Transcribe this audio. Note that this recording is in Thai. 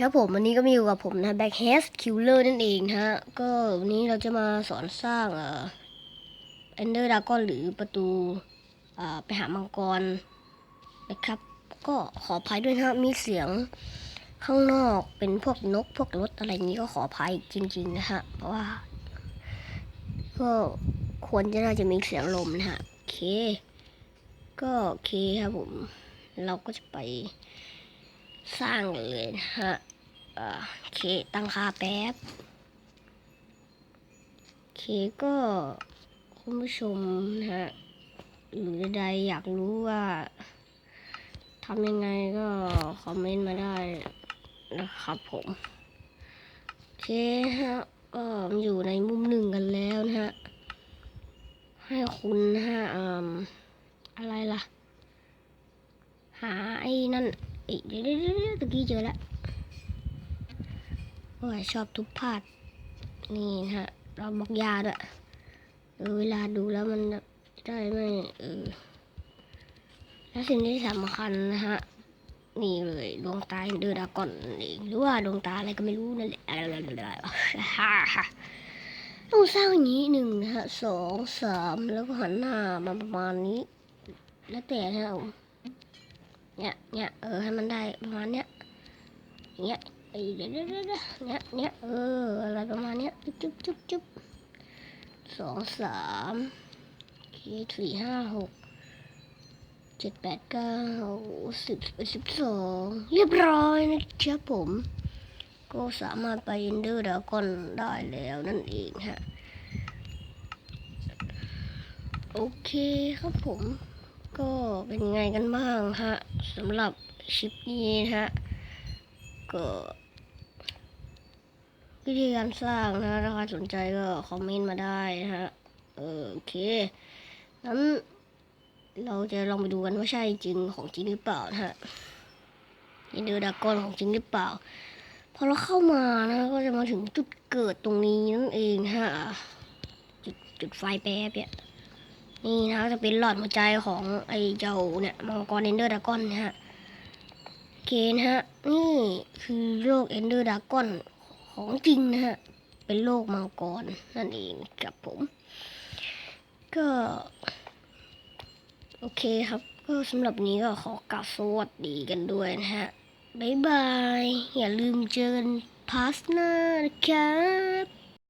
ครับผมวันนี้ก็มาอยู่กับผมนะ Backhead Killer นั่นเองนะฮะ ก็วันนี้เราจะมาสอนสร้างเอ่อ Ender Dragon หรือประตูอ่อไปหามังกรนะครับ ก็ขออภัยด้วยนะมีเสียงข้างนอกเป็นพวกนกพวกรถอะไรนี้ก็ขออภัยจริง ๆ นะฮะ เพราะว่า ก็ควรจะน่าจะมีเสียงลมนะฮะโอเค ก็โอเคครับผม เราก็จะไป สร้างเลยฮะเอ่อโอเคตั้งค่าแป๊บโอเคก็คุณผู้ชมนะฮะหรือใดอยากรู้ว่าทำยังไงก็คอมเมนต์มาได้นะครับผมโอเคฮะก็อยู่ในมุมหนึ่งกันแล้วนะฮะให้คุณฮะออะไรล่ะ หาไอ้นั่น เอ้ยเดี๋ยวเดี๋ยวเดี๋ยวตะกี้เจอแล้วโอ้ยชอบทุกพาดนี่นะฮะ เราบอกยาด้วยเออเวลาดูแล้วมันได้ไม่เออและสิ่งที่สำคัญนะฮะนี่เลยดวงตาเดอดากอนนั่นเองหรือว่าดวงตาอะไรก็ไม่รู้นั่นแหละอะไรๆฮ่าฮ่าต้องสร้างอย่างนี้หนึ่งนะฮะสองสามแล้วก็หันหน้ามาประมาณนี้ แล้วแต่นะ เนี่ยเนี่ยเออให้มันได้ประมาณเนี้ยเนี่ยไอ้เดี๋ยเดี๋ยวเดี๋ยวเดี๋ยวเนี่ยเนี่ยเอออะไรประมาณเนี้ยจุ๊บจุ๊บจุ๊บจุ๊บสองสามสี่ห้าหกเจ็ดแปดเก้าสิบสิบสองเรียบร้อยนะครับผม ก็สามารถไปอินเดอร์ดากอนได้แล้วนั่นเองฮะ โอเคครับผม ก็เป็นไงกันบ้างฮะสำหรับคลิปนี้นะฮะก็วิธีการสร้างนะถ้าใครสนใจก็คอมเมนต์มาได้นะฮะโอเคนั้นเราจะลองไปดูกันว่าใช่จริงของจริงหรือเปล่านะฮะยินเดอร์ดากอนของจริงหรือเปล่า พอเราเข้ามานะ ก็จะมาถึงจุดเกิดตรงนี้นั่นเองฮะ จุดจุดไฟแป๊บเนี่ย นี่นะจะเป็นหลอดหัวใจของไอ้เจ้าเนี่ยมังกรเอนเดอร์ดากอนนะฮะโอเคนะฮะ นี่คือโลกเอนเดอร์ดากอนของจริงนะฮะ เป็นโลกมังกรนั่นเองครับผม ก็ โอเคครับ ก็สำหรับนี้ก็ขอกล่าวสวัสดีกันด้วยนะฮะ บ๊ายบาย อย่าลืมเจอกันพาสหน้านะครับ